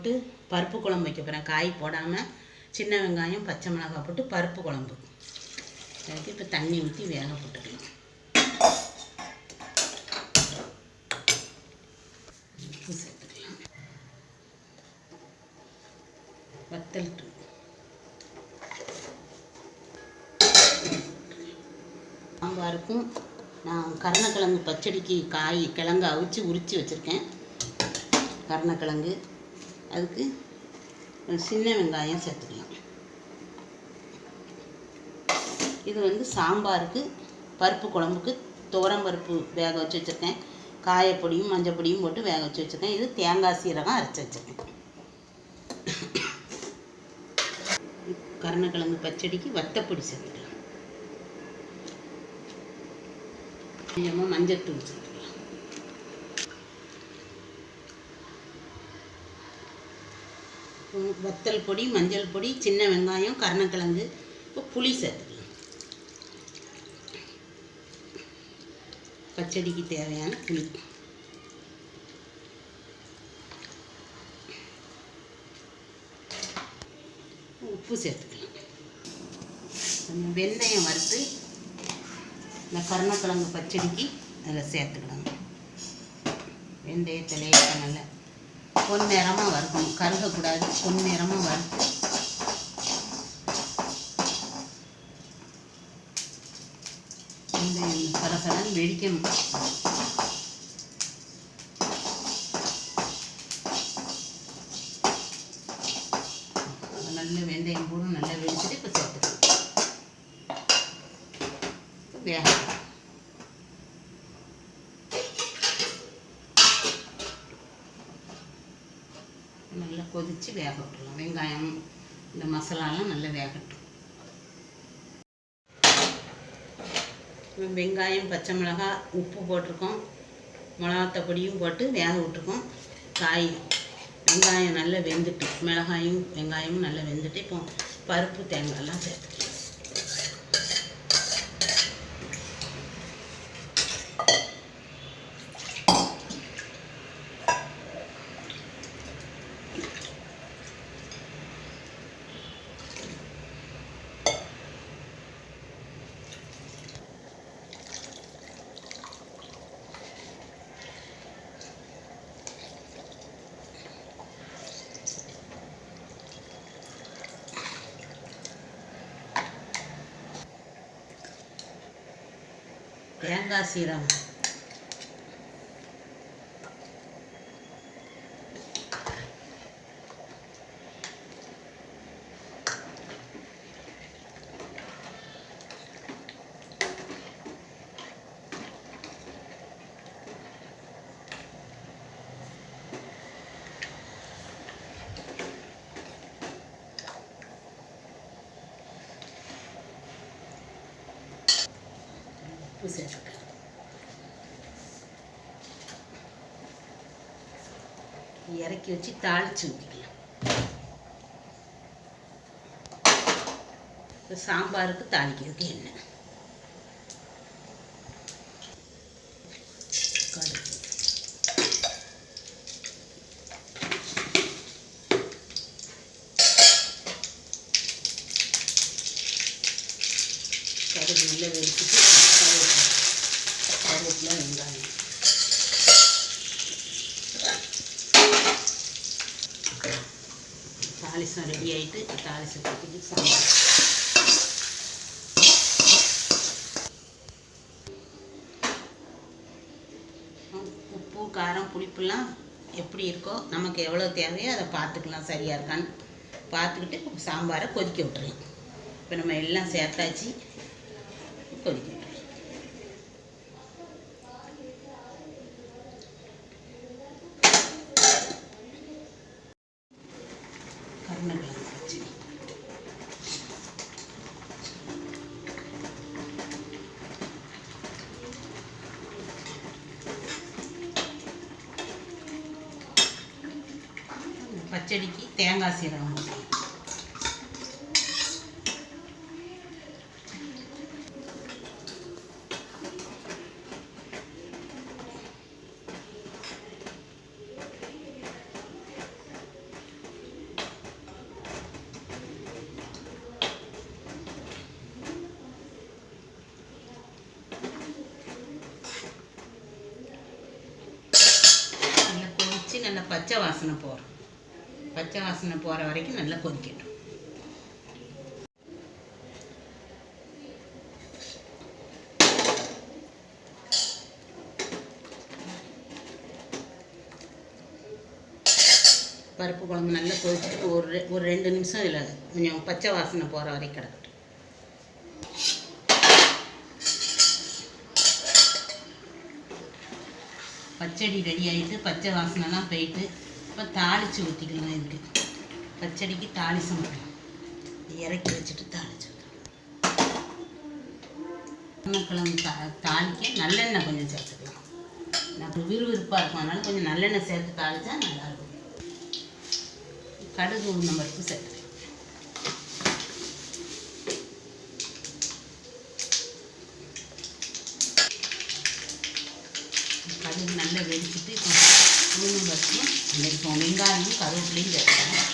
போட்டு பருப்பு குழம்பு வைக்க போகிறேன் காய் போடாமல் சின்ன வெங்காயம் பச்சை மிளகாய் போட்டு பருப்பு குழம்பு. அதுக்கு இப்போ தண்ணி ஊற்றி வேக போட்டுக்கலாம். உப்பு சேர்த்துக்கலாம். வத்தல் தூள். சாம்பாருக்கும் நான் கருணக்கிழங்கு பச்சடிக்கு காய் கிழங்கு அவிச்சு உரித்து வச்சுருக்கேன். கருணக்கிழங்கு. அதுக்கு சின்ன வெங்காயம் சேர்த்துக்கலாம். இது வந்து சாம்பாருக்கு பருப்பு குழம்புக்கு துவரம் பருப்பு வேக வச்சு வச்சுருக்கேன். காயப்பொடியும் மஞ்சள் பொடியும் போட்டு வேக வச்சு வச்சுருக்கேன். இது தேங்காய் சீரகம் அரைச்சி வச்சுருக்கேன். கருணக்கிழங்கு பச்சடிக்கு வத்தப்பொடி சேர்த்துக்கலாம். கொஞ்சமாக மஞ்சத்தூள் சேர்த்துக்கலாம். வத்தல் பொடி மஞ்சள் பொடி சின்ன வெங்காயம் கருணக்கிழங்கு இப்போ புளி சேர்த்துக்கலாம் பச்சடிக்கு தேவையான புளி. உப்பு சேர்த்துக்கலாம். கொஞ்சம் வெந்தயம் வறுத்து இந்த கருணக்கிழங்கு பச்சடிக்கு அதில் சேர்த்துக்கலாம் வெந்தயத்தை நல்லா பொன்னிறமாக வறுக்கணும். கருகக்கூடாது பொன்னிறமாக வறுத்து. வெந்தயம் சலசலன்னு வெடிக்கணும். நல்ல வெந்தயம் போடும் நல்லா வெடிச்சிட்டு இப்போ சேர்த்துக்கணும் வேக நல்லா கொதித்து வேக விட்டுலாம் வெங்காயம் இந்த மசாலாலாம் நல்லா வேகட்டும். வெங்காயம் பச்சை மிளகாய் உப்பு போட்டிருக்கோம். மிளகாத்த பொடியும் போட்டு வேக விட்டுருக்கோம். காய் வெங்காயம் நல்லா வெந்துட்டு மிளகாயும் வெங்காயமும் நல்லா வெந்துட்டு இப்போ பருப்பு தேங்காயெல்லாம் சேர்த்துக்கலாம். தேங்காய் சீரகம். உப்பு சேர்த்துக்கலாம் இறக்கி வச்சு தாளிச்சு ஊற்றிக்கலாம் இப்போ சாம்பாருக்கு தாளிக்கிறதுக்கு என்ன? கடுகு. கடுகு நல்லா வெடிச்சிட்டு கருவேப்பிலை வெங்காயம். தாளிசம் ரெடி ஆயிட்டு தாளிசம் கட்டிட்டு சாம்பார். உப்பு காரம் புளிப்புலாம் எப்படி இருக்கோ நமக்கு எவ்வளோ தேவையோ அதை பார்த்துக்கலாம் சரியாக இருக்கான்னு. பார்த்துக்கிட்டு சாம்பாரை கொதிக்க விட்டுறலாம் இப்போ நம்ம எல்லாம் சேர்த்தாச்சு. கொதிக்கணும் பச்சடிக்கு தேங்காய் சீரகம் நல்லா பச்சை வாசனை போகிறோம் பச்சை வாசனை போகிற வரைக்கும் நல்லா கொதிக்கட்டும். பருப்பு குழம்பு நல்லா கொதிச்சுட்டு ஒரு ரெ- ஒரு ரெண்டு நிமிஷம் இதில் கொஞ்சம் பச்சை வாசனை போகிற வரைக்கும் கிடக்கட்டும். பச்சடி ரெடி ஆகிட்டு பச்சை வாசனைலாம் போயிட்டு இப்போ தாளித்து ஊற்றிக்கலாம் இதுக்கு? பச்சடிக்கு தாளிசம் பண்ணலாம் இறக்கி வச்சுட்டு தாளிச்சு உருளைக்கிழங்கு தா தாளிக்க நல்லெண்ணெய் கொஞ்சம் சேர்த்துக்கலாம். நான் விறுவிறுப்பாக இருக்கும். அதனால் கொஞ்சம் நல்லெண்ணெய் சேர்த்து தாளித்தா நல்லாயிருக்கும். கடுகு உளுந்தம் பருப்பு சேர்த்துக்கலாம் கடுகு நல்லா வெடிச்சிட்டு இப்போ உளுந்தம் பருப்பும் இந்த வெங்காயமும் கருவேப்பிலையும் சேர்த்துக்கலாம்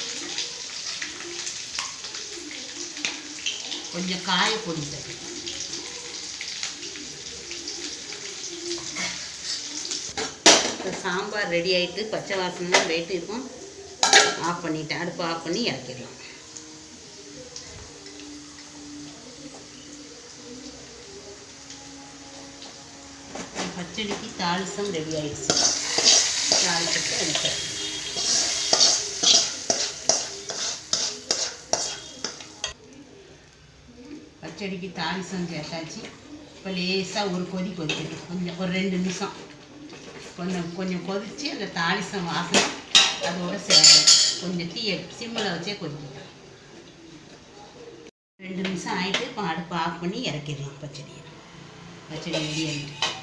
கொஞ்சம் காய பொடி சேர்க்கணும் சாம்பார் ரெடி ஆகிட்டு பச்சை வாசனை வெயிட்டு இருக்கும். ஆஃப் பண்ணிட்டேன் அடுப்பு ஆஃப் பண்ணி இறக்கிடலாம். பச்சடிக்கு தாளிசம் ரெடி ஆயிடுச்சு. தாளிச்சிட்டு பச்சடிக்கு தாளிசம் சேர்த்தாச்சு இப்போ லேசாக ஒரு கொதி கொதிக்கட்டும். கொஞ்சம் ஒரு ரெண்டு நிமிஷம். கொஞ்சம் கொஞ்சம் கொதித்து அந்த தாளிசம் வாசனை அதோட சேரும் கொஞ்சம் தீய சிம்மில் வச்சே கொதிக்கட்டும். ரெண்டு நிமிஷம் ஆகிட்டு இப்போ அடுப்பு ஆஃப் பண்ணி இறக்கிடலாம் பச்சடியை. பச்சடி ரெடி ஆகிட்டு